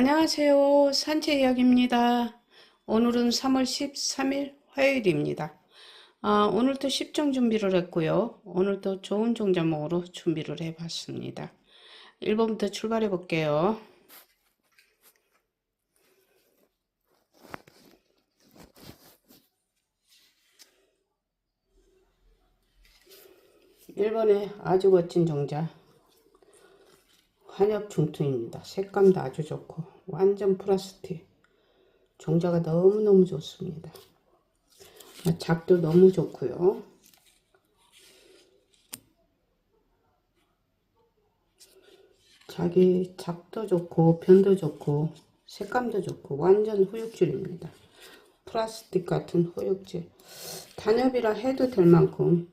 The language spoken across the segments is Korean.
안녕하세요. 산책 이야기입니다. 오늘은 3월 13일 화요일입니다. 아, 오늘도 10종 준비를 했고요. 오늘도 좋은 종자목으로 준비를 해봤습니다. 1번부터 출발해 볼게요. 일번에 아주 멋진 종자 환엽 중투입니다. 색감도 아주 좋고 완전 플라스틱 종자가 너무너무 좋습니다. 작도 너무 좋고요. 자기 작도 좋고 변도 좋고 색감도 좋고 완전 후육질입니다. 플라스틱 같은 후육질 단엽이라 해도 될 만큼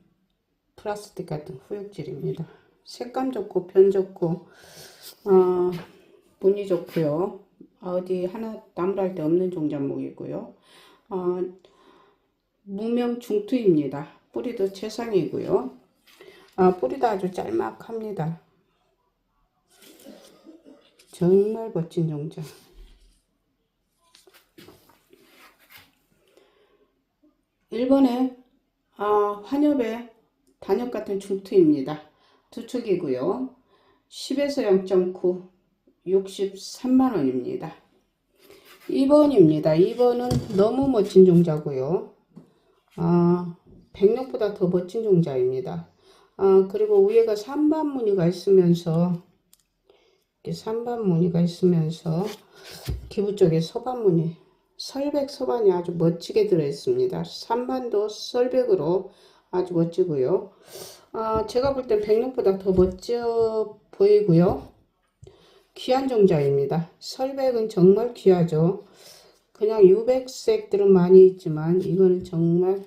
플라스틱 같은 후육질입니다. 색감 좋고 변 좋고 어, 무늬 좋고요. 어디 하나 나무랄 데 없는 종잣목이고요. 어, 무명 중투입니다. 뿌리도 최상이고요. 아, 뿌리도 아주 짤막합니다. 정말 멋진 종자. 1번에 아, 환엽의 단엽 같은 중투입니다. 두 축이고요. 10에서 0.9, 63만원입니다. 2번입니다. 2번은 너무 멋진 종자고요. 아, 백록보다 더 멋진 종자입니다. 아, 그리고 위에가 3반 무늬가 있으면서 이렇게 3반 무늬가 있으면서 기부 쪽에 서반 무늬 설백 서반이 아주 멋지게 들어있습니다. 3반도 설백으로 아주 멋지고요. 아, 제가 볼 땐 백록보다 더 멋져 보이고요. 귀한 종자입니다. 설백은 정말 귀하죠. 그냥 유백색들은 많이 있지만 이거는 정말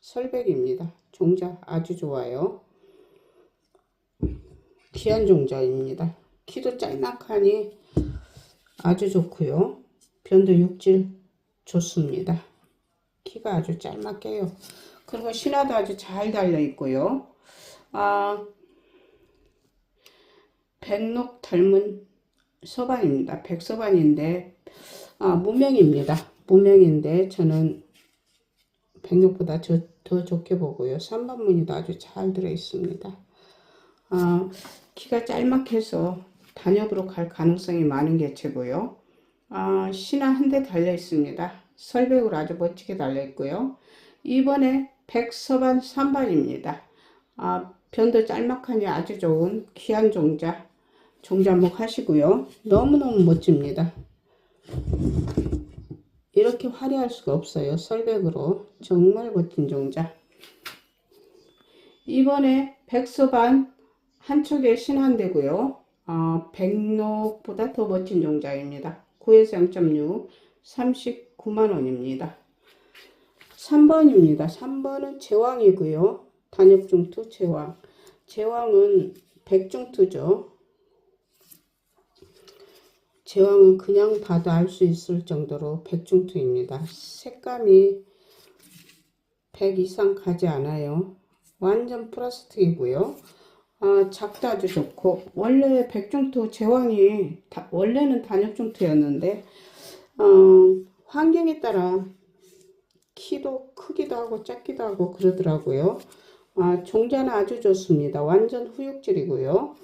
설백입니다. 종자 아주 좋아요. 귀한 종자입니다. 키도 짤막하니 아주 좋고요. 변도 육질 좋습니다. 키가 아주 짤막해요. 그리고 신화도 아주 잘 달려 있고요. 아, 백록 닮은 서반입니다. 백서반인데 아, 무명입니다. 무명인데 저는 백록보다 저, 더 좋게 보고요. 3번 무늬도 아주 잘 들어 있습니다. 아, 키가 짤막해서 단엽으로 갈 가능성이 많은 개체고요. 아, 신화 한 대 달려 있습니다. 설백으로 아주 멋지게 달려 있고요. 이번에 백서반 3반입니다. 아, 변도 짤막하니 아주 좋은 귀한 종자 종자목 하시고요. 너무너무 멋집니다. 이렇게 화려할 수가 없어요. 설백으로 정말 멋진 종자. 이번에 백서반 한쪽에 신한대고요. 어, 백록보다 더 멋진 종자입니다. 9에서 0.6 39만원입니다. 3번입니다. 3번은 제왕이고요. 단엽중투 제왕. 제왕은 백중투죠. 제왕은 그냥 봐도 알 수 있을 정도로 백중투입니다. 색감이 100 이상 가지 않아요. 완전 플라스틱이고요. 아, 작도 아주 좋고 원래 백중투 제왕이 다, 원래는 단엽중투였는데 어, 환경에 따라 키도 크기도 하고 작기도 하고 그러더라고요. 아, 종자는 아주 좋습니다. 완전 후육질이고요.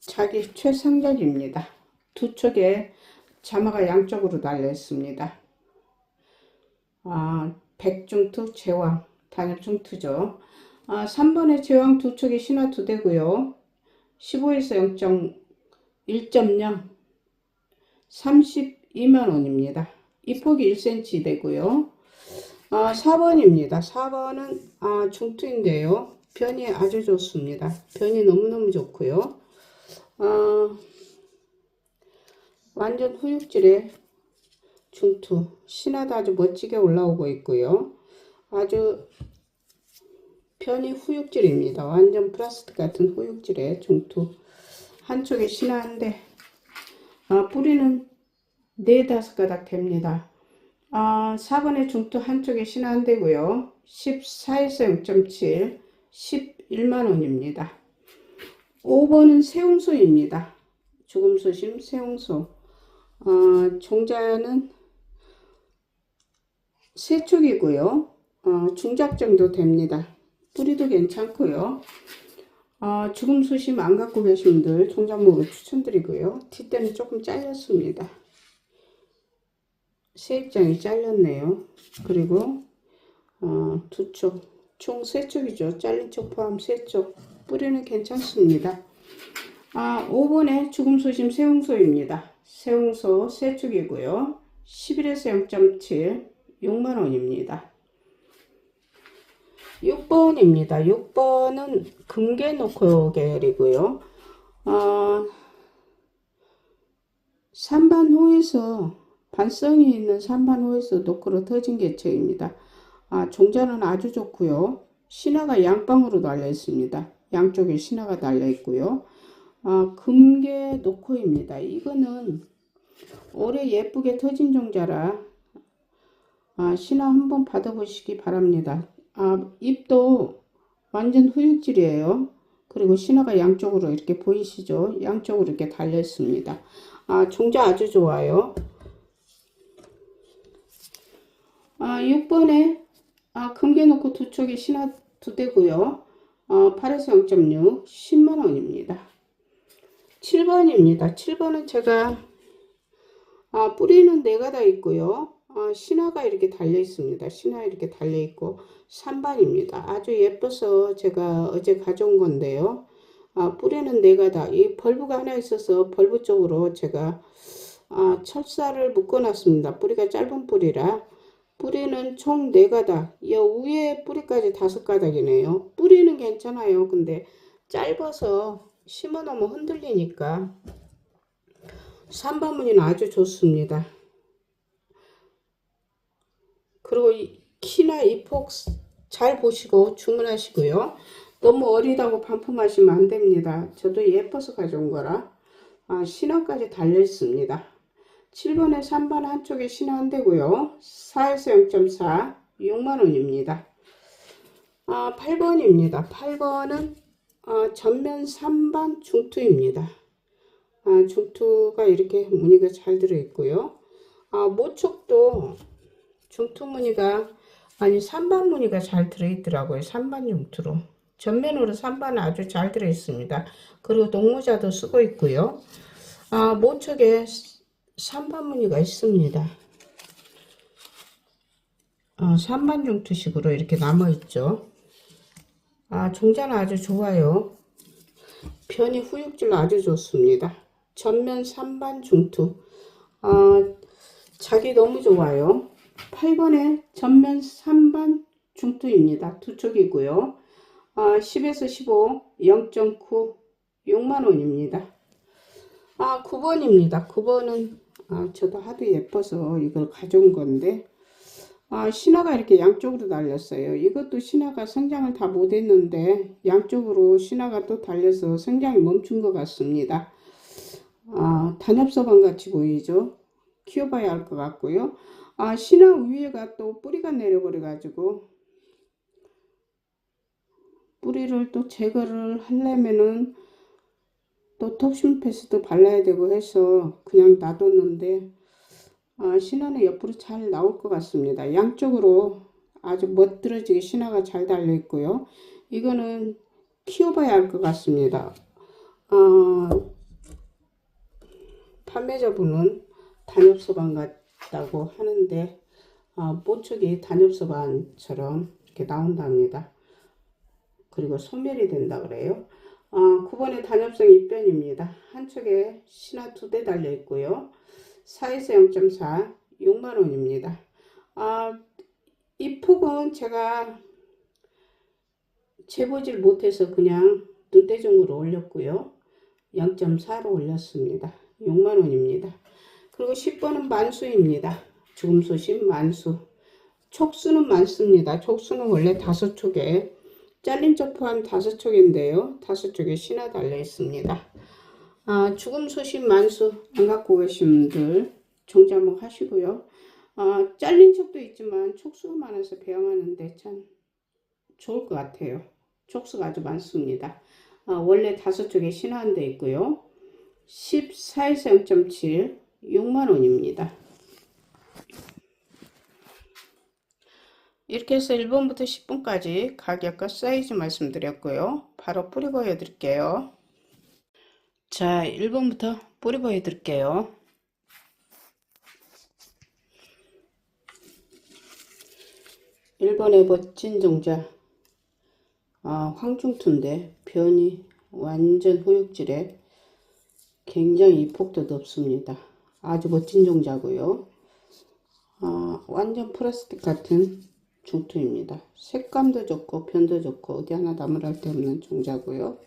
자기 최상적입니다. 두 쪽에 자마가 양쪽으로 달려 있습니다. 아, 백중투 제왕, 단엽중투죠. 아, 3번의 제왕 두 촉이 신화 두 대고요. 15에서 0.1.0 32만원입니다. 이 폭이 1cm 되고요. 아, 4번입니다. 4번은 아, 중투인데요. 변이 아주 좋습니다. 변이 너무너무 좋고요. 아, 완전 후육질의 중투. 신화도 아주 멋지게 올라오고 있고요. 아주 편이 후육질입니다. 완전 플라스틱 같은 후육질의 중투. 한쪽에 신화인데 아, 뿌리는 네 다섯 가닥 됩니다. 아, 4번의 중투 한쪽에 신화 한 대고요. 14에서 0.7 11만원입니다. 5번은 세홍소입니다. 죽음소심 세홍소 어, 종자는 세 쪽이고요. 어, 중작 정도 됩니다. 뿌리도 괜찮고요. 어, 죽음 수심 안 갖고 계신 분들 종잣목을 추천드리고요. 뒷대는 조금 잘렸습니다. 세 입장이 잘렸네요. 그리고 어, 두 쪽, 총 세 쪽이죠. 잘린 쪽 포함 세 쪽. 뿌리는 괜찮습니다. 아, 5번에 죽음 수심 세홍소입니다. 세홍소 세 쪽이고요. 11에서 0.7, 6만 원입니다. 6번입니다. 6번은 금괴노코 계열이고요. 어, 산반호에서 반성이 있는 산반 호에서 노크로 터진 개체입니다. 아, 종자는 아주 좋고요. 신화가 양방으로 달려 있습니다. 양쪽에 신화가 달려 있고요. 아, 금괴 노코입니다. 이거는 올해 예쁘게 터진 종자라 아, 신화 한번 받아보시기 바랍니다. 아, 잎도 완전 후육질이에요. 그리고 신화가 양쪽으로 이렇게 보이시죠? 양쪽으로 이렇게 달려 있습니다. 아, 종자 아주 좋아요. 아, 6번에 아, 금괴 놓고 두 쪽에 신화 두 대고요. 어, 8에서 0.6, 10만 원입니다. 7번입니다. 7번은 제가 아, 뿌리는 네 가다 있고요. 아, 신화가 이렇게 달려 있습니다. 신화 이렇게 달려 있고 3반입니다. 아주 예뻐서 제가 어제 가져온 건데요. 아, 뿌리는 네 가다. 이 벌브가 하나 있어서 벌브 쪽으로 제가 아, 철사를 묶어 놨습니다. 뿌리가 짧은 뿌리라. 뿌리는 총 네가닥 이 위에 뿌리까지 다섯 가닥이네요. 뿌리는 괜찮아요. 근데 짧아서 심어 놓으면 흔들리니까 3번 무늬는 아주 좋습니다. 그리고 이 키나 이폭 잘 보시고 주문하시고요. 너무 어리다고 반품하시면 안 됩니다. 저도 예뻐서 가져온 거라 아, 신화까지 달려 있습니다. 7번에 3번 한쪽에 신화 한 대고요. 4에서 0.4 6만원입니다. 아, 8번입니다. 8번은 아, 전면 3반 중투입니다. 아, 중투가 이렇게 무늬가 잘 들어있고요. 아, 모촉도 중투 무늬가 아니 3반 무늬가 잘 들어있더라고요. 3반 중투로. 전면으로 3반 아주 잘 들어있습니다. 그리고 동모자도 쓰고 있고요. 아, 모촉에 3반 무늬가 있습니다. 어, 3반 중투식으로 이렇게 남아있죠. 아, 종자는 아주 좋아요. 편이 후육질 아주 좋습니다. 전면 3반 중투. 아, 자기 너무 좋아요. 8번에 전면 3반 중투입니다. 두 쪽이고요. 아, 10에서 15, 0.9, 6만원입니다. 아, 9번입니다. 9번은 아, 저도 하도 예뻐서 이걸 가져온 건데 아, 신화가 이렇게 양쪽으로 달렸어요. 이것도 신화가 성장을 다 못했는데 양쪽으로 신화가 또 달려서 성장이 멈춘 것 같습니다. 아, 단엽서방 같이 보이죠? 키워봐야 할 것 같고요. 아, 신화 위에가 또 뿌리가 내려버려 가지고 뿌리를 또 제거를 하려면은 또 톱심 패스도 발라야 되고 해서 그냥 놔뒀는데 아, 신화는 옆으로 잘 나올 것 같습니다. 양쪽으로 아주 멋들어지게 신화가 잘 달려 있고요. 이거는 키워봐야 할 것 같습니다. 어, 판매자분은 단엽소반 같다고 하는데 어, 모촉이 단엽소반처럼 이렇게 나온답니다. 그리고 소멸이 된다 그래요. 어, 9번의 단엽성 입변입니다. 한쪽에 신화 두 대 달려 있고요. 4에서 0.4 6만원입니다. 아, 이 폭은 제가 재보질 못해서 그냥 눈대중으로 올렸고요. 0.4로 올렸습니다. 6만원입니다. 그리고 10번은 만수입니다. 죽음 소심 만수. 촉수는 많습니다. 촉수는 원래 다섯 촉에 잘린 쪽 포함 다섯 촉인데요. 다섯 촉에 신화 달려 있습니다. 아, 죽음 소심 만수 안 갖고 계신 분들 종자목 하시고요. 아, 잘린 척도 있지만 촉수가 많아서 배양하는데 참 좋을 것 같아요. 촉수가 아주 많습니다. 아, 원래 다섯 쪽에 신화한 데 있고요. 14에서 0.7 6만원입니다. 이렇게 해서 1번부터 10번까지 가격과 사이즈 말씀드렸고요. 바로 뿌리 보여드릴게요. 자, 1번부터 뿌리 보여드릴게요. 1번의 멋진 종자 아, 황중투인데 변이 완전 후육질에 굉장히 이폭도 높습니다. 아주 멋진 종자고요. 아, 완전 플라스틱 같은 중투입니다. 색감도 좋고 변도 좋고 어디 하나 나무랄 데 없는 종자고요.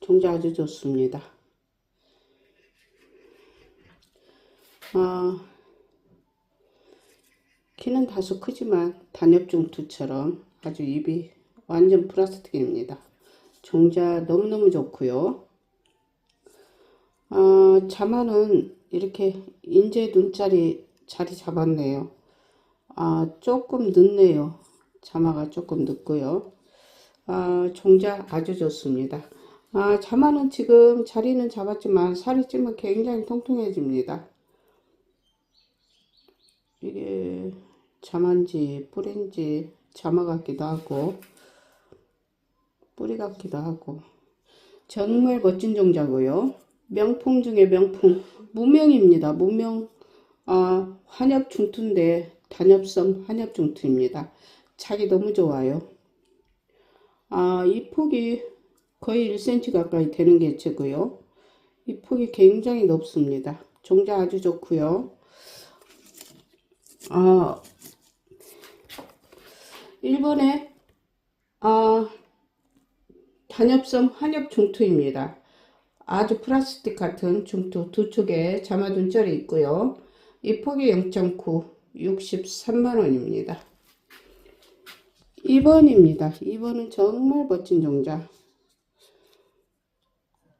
종자 아주 좋습니다. 아, 키는 다소 크지만 단엽중투처럼 아주 입이 완전 플라스틱입니다. 종자 너무너무 좋고요. 아, 자마는 이렇게 인제 눈자리 자리 잡았네요. 아, 조금 늦네요. 자마가 조금 늦고요. 아, 종자 아주 좋습니다. 아, 자마는 지금 자리는 잡았지만 살이 찌면 굉장히 통통해집니다. 이게 자만지 뿌린지 자마 같기도 하고 뿌리 같기도 하고 정말 멋진 종자고요. 명품 중에 명품 무명입니다. 무명 아, 환엽 중투인데 단엽섬 환엽 중투입니다. 자기 너무 좋아요. 아, 이 폭이 거의 1cm 가까이 되는 개체고요. 이 폭이 굉장히 높습니다. 종자 아주 좋고요. 아, 1번에 아, 단엽섬 한엽 중투입니다. 아주 플라스틱 같은 중투 두 쪽에 자마둔절이 있고요. 이 폭이 0.9, 63만원입니다. 2번입니다. 2번은 정말 멋진 종자.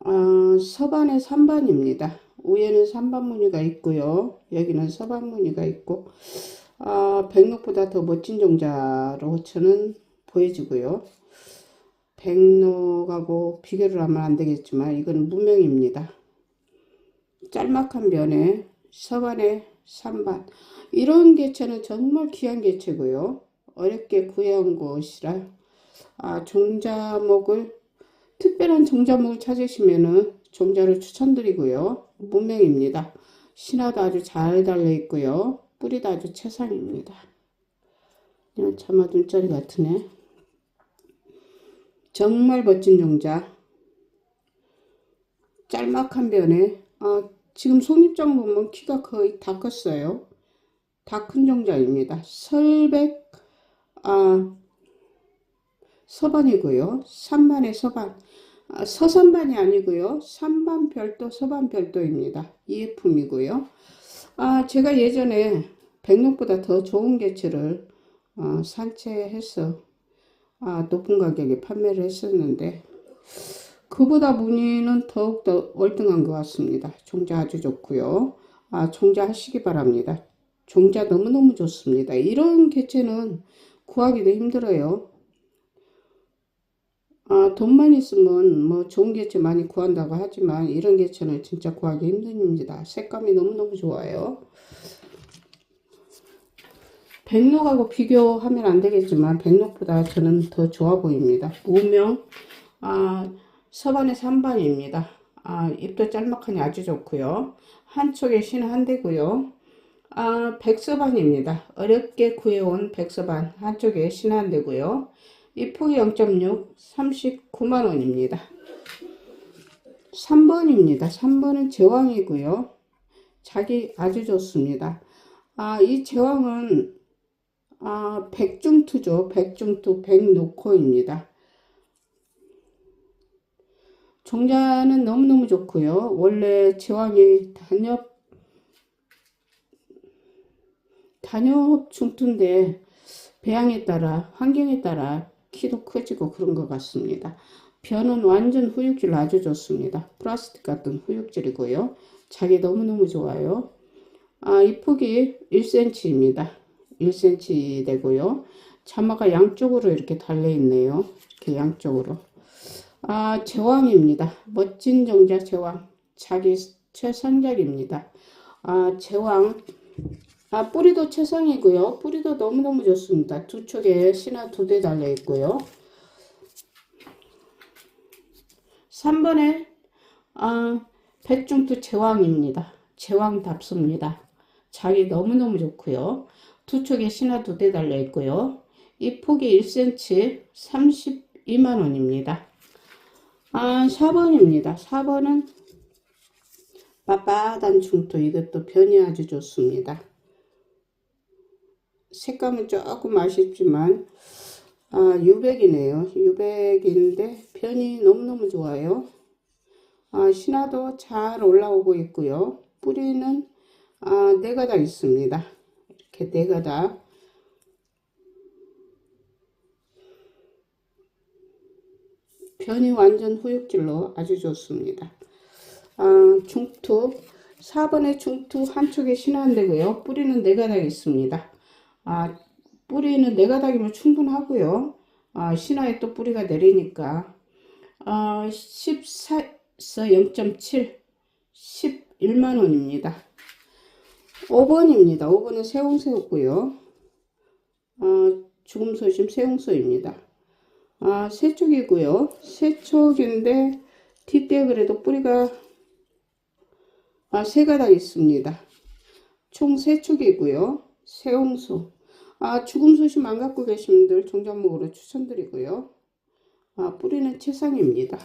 아, 서반의 3반입니다. 위에는 3반 무늬가 있고요. 여기는 서반 무늬가 있고 아, 백록보다 더 멋진 종자로 저는 보여지고요. 백록하고 비교를 하면 안 되겠지만 이건 무명입니다. 짤막한 면에 서반에 3반 이런 개체는 정말 귀한 개체고요. 어렵게 구해온 것이라 아, 종자목을 특별한 종자목을 찾으시면은 종자를 추천드리고요. 무명입니다. 신화도 아주 잘 달려 있고요. 뿌리도 아주 최상입니다. 차마 눈자리 같으네. 정말 멋진 종자. 짤막한 변에 아, 지금 속립장 보면 키가 거의 다 컸어요. 다 큰 종자입니다. 설백 아, 서반이고요. 3반의 서반. 아, 서산반이 아니고요. 3반 별도, 서반 별도입니다. EF이고요. 아, 제가 예전에 백록보다 더 좋은 개체를 어, 산채해서 아, 높은 가격에 판매를 했었는데 그보다 무늬는 더욱더 월등한 것 같습니다. 종자 아주 좋고요. 아, 종자 하시기 바랍니다. 종자 너무너무 좋습니다. 이런 개체는 구하기도 힘들어요. 아, 돈만 있으면 뭐 좋은 개체 많이 구한다고 하지만 이런 개체는 진짜 구하기 힘듭니다. 색감이 너무너무 좋아요. 백록하고 비교하면 안 되겠지만 백록보다 저는 더 좋아 보입니다. 무명 아, 서반의 3반입니다. 아, 입도 짤막하니 아주 좋고요. 한쪽에 신은 한 대고요. 아, 백서반입니다. 어렵게 구해온 백서반 한쪽에 신은 한 대고요. 이 폭이 0.6 39만원입니다. 3번입니다. 3번은 제왕이고요. 자기 아주 좋습니다. 아, 이 제왕은 아, 백중투죠. 백중투 백노코입니다. 종자는 너무너무 좋고요. 원래 제왕이 단엽 단엽 중투인데 배양에 따라 환경에 따라 키도 커지고 그런 것 같습니다. 변은 완전 후육질 아주 좋습니다. 플라스틱 같은 후육질이고요. 자기 너무너무 좋아요. 아, 이 폭이 1cm입니다. 1cm 되고요. 자마가 양쪽으로 이렇게 달려 있네요. 이렇게 양쪽으로. 아, 제왕입니다. 멋진 정자 제왕. 자기 최상작입니다. 아, 제왕. 아, 뿌리도 최상이고요. 뿌리도 너무너무 좋습니다. 두 쪽에 신화 두 대 달려 있고요. 3번에 아, 백중투 제왕입니다. 제왕답습니다. 자기 너무너무 좋고요. 두 쪽에 신화 두 대 달려 있고요. 이 폭이 1cm 32만원입니다. 아, 4번입니다. 4번은 빳빳한 중투 이것도 변이 아주 좋습니다. 색감은 조금 아쉽지만 아, 유백이네요. 유백인데 변이 너무너무 좋아요. 아, 신화도 잘 올라오고 있고요. 뿌리는 아, 네 가닥 있습니다. 이렇게 네 가닥. 변이 완전 후육질로 아주 좋습니다. 아, 중투 4번의 중투 한쪽에 신화인데고요. 뿌리는 네 가닥 있습니다. 아, 뿌리는 네 가닥이면 충분하고요. 아, 신화에 또 뿌리가 내리니까 아, 14에서 0.7 11만 원입니다. 5번입니다. 5번은 새홍새우고요. 아, 죽음 소심 새홍소입니다. 아, 세쪽이고요. 세쪽인데 뒷대 그래도 뿌리가 아, 세 가닥 있습니다. 총 세쪽이고요. 새홍소. 아, 죽음 소심 안 갖고 계신 분들 종잣목으로 추천드리고요. 아, 뿌리는 최상입니다.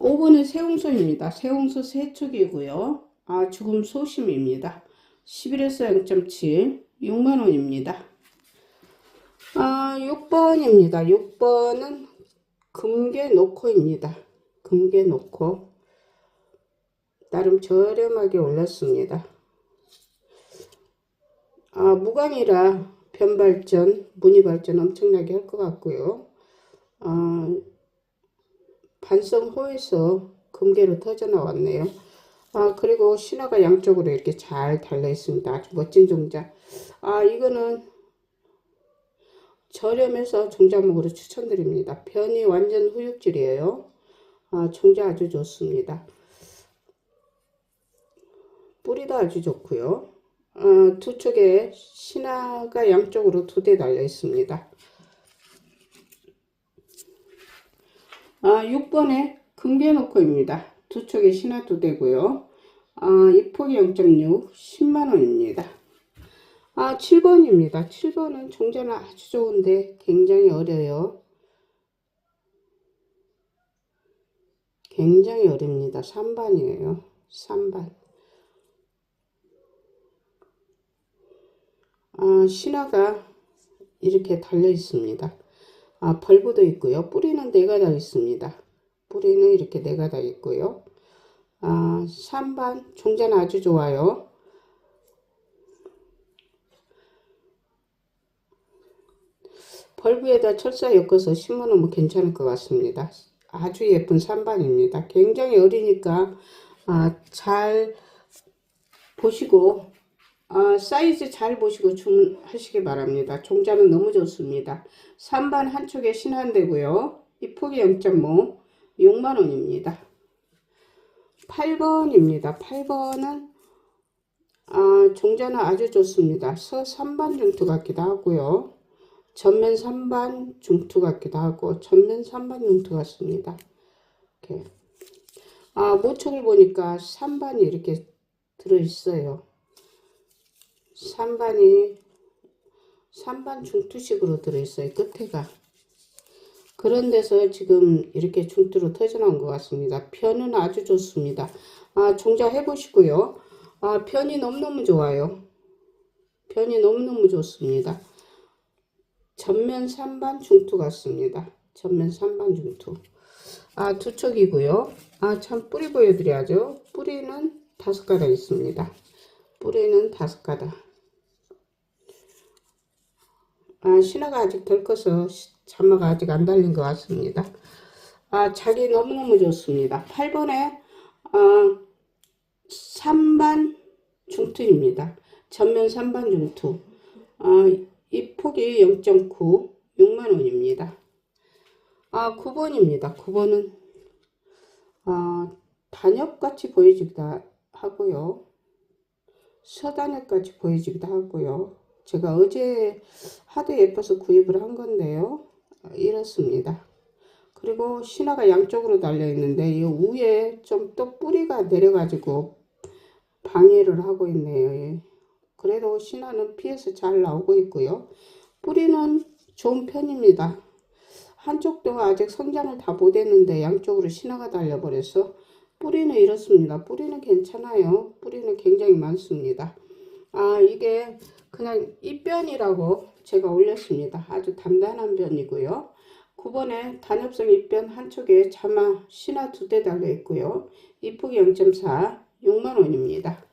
5번은 새홍소입니다. 새홍소 세축이고요. 아, 죽음 소심입니다. 11에서 0.7, 6만원입니다. 아, 6번입니다. 6번은 금괴 노코입니다. 금괴 노코. 나름 저렴하게 올렸습니다. 아, 무광이라 변발전, 무늬발전 엄청나게 할 것 같고요. 아, 반성 호에서 금괴로 터져 나왔네요. 아, 그리고 신화가 양쪽으로 이렇게 잘 달려 있습니다. 아주 멋진 종자. 아, 이거는 저렴해서 종자목으로 추천드립니다. 변이 완전 후육질이에요. 아, 종자 아주 좋습니다. 뿌리도 아주 좋고요. 어, 두 쪽에 신화가 양쪽으로 두 대 달려 있습니다. 아, 6번에 금괴놓고입니다. 두 쪽에 신화 두 대고요. 아, 이 폭이 0.6, 10만원입니다. 아, 7번입니다. 7번은 종자는 아주 좋은데 굉장히 어려요. 굉장히 어립니다. 3반이에요. 3반. 아, 신화가 이렇게 달려 있습니다. 아, 벌브도 있고요. 뿌리는 네 가닥 있습니다. 뿌리는 이렇게 네 가닥 있고요. 아, 3반 종자는 아주 좋아요. 벌브에다 철사 엮어서 심어놓으면 괜찮을 것 같습니다. 아주 예쁜 3반입니다. 굉장히 어리니까 아, 잘 보시고 아, 사이즈 잘 보시고 주문하시기 바랍니다. 종자는 너무 좋습니다. 3반 한쪽에 신한되고요. 이 폭이 0.5 6만원입니다. 8번입니다. 8번은 아, 종자는 아주 좋습니다. 서 3반 중투 같기도 하고요. 전면 3반 중투 같기도 하고 전면 3반 중투 같습니다. 이렇게. 아, 모총을 보니까 3반이 이렇게 들어있어요. 3반이 3반 중투식으로 들어있어요. 끝에가. 그런 데서 지금 이렇게 중투로 터져나온 것 같습니다. 편은 아주 좋습니다. 아, 종자 해보시고요. 아, 편이 너무너무 좋아요. 편이 너무너무 좋습니다. 전면 3반 중투 같습니다. 전면 3반 중투. 아, 두 척이고요. 아, 참 뿌리 보여드려야죠. 뿌리는 다섯 가닥 있습니다. 뿌리는 다섯 가닥. 아, 신화가 아직 덜 커서 자마가 아직 안 달린 것 같습니다. 아, 자기 너무너무 좋습니다. 8번에 아, 3반 중투입니다. 전면 3반 중투. 아, 이 폭이 0.9, 6만원입니다. 아, 9번입니다. 9번은 아, 단엽같이 보여지기도 하고요. 서단엽같이 보여지기도 하고요. 제가 어제 하도 예뻐서 구입을 한 건데요. 어, 이렇습니다. 그리고 신화가 양쪽으로 달려 있는데 이 위에 좀 또 뿌리가 내려가지고 방해를 하고 있네요. 예. 그래도 신화는 피해서 잘 나오고 있고요. 뿌리는 좋은 편입니다. 한쪽도 아직 성장을 다 못했는데 양쪽으로 신화가 달려버려서 뿌리는 이렇습니다. 뿌리는 괜찮아요. 뿌리는 굉장히 많습니다. 아 이게 그냥 잎변이라고 제가 올렸습니다. 아주 단단한 변이고요. 9번에 단엽성 잎변 한쪽에 자마 신화 두 대 달려 있고요. 잎폭이 0.4 6만원입니다.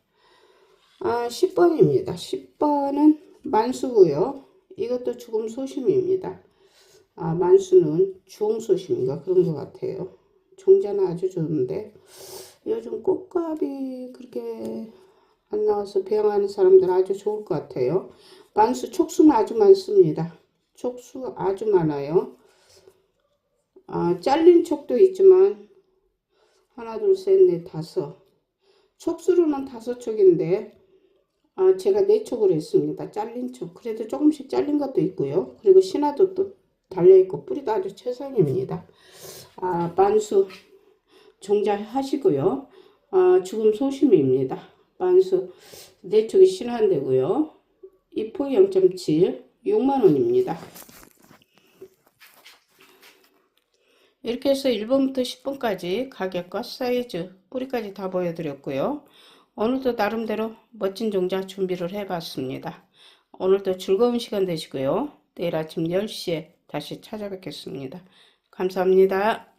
아 10번입니다. 10번은 만수고요. 이것도 죽음 소심입니다. 아 만수는 주홍 소심인가 그런 것 같아요. 종자는 아주 좋은데 요즘 꽃값이 그렇게 안 나와서 배양하는 사람들 아주 좋을 것 같아요. 만수 촉수는 아주 많습니다. 촉수 아주 많아요. 아, 잘린 촉도 있지만 하나 둘 셋 넷 다섯 촉수로는 다섯 촉인데 아, 제가 네 촉으로 했습니다. 잘린 촉 그래도 조금씩 잘린 것도 있고요. 그리고 신화도 또 달려있고 뿌리도 아주 최상입니다. 아, 만수 종자하시고요. 아, 죽음 소심입니다. 만수 네 촉이 신화인데고요. 이폭이 0.7 6만원입니다. 이렇게 해서 1번부터 10번까지 가격과 사이즈, 뿌리까지 다 보여드렸고요. 오늘도 나름대로 멋진 종자 준비를 해봤습니다. 오늘도 즐거운 시간 되시고요. 내일 아침 10시에 다시 찾아뵙겠습니다. 감사합니다.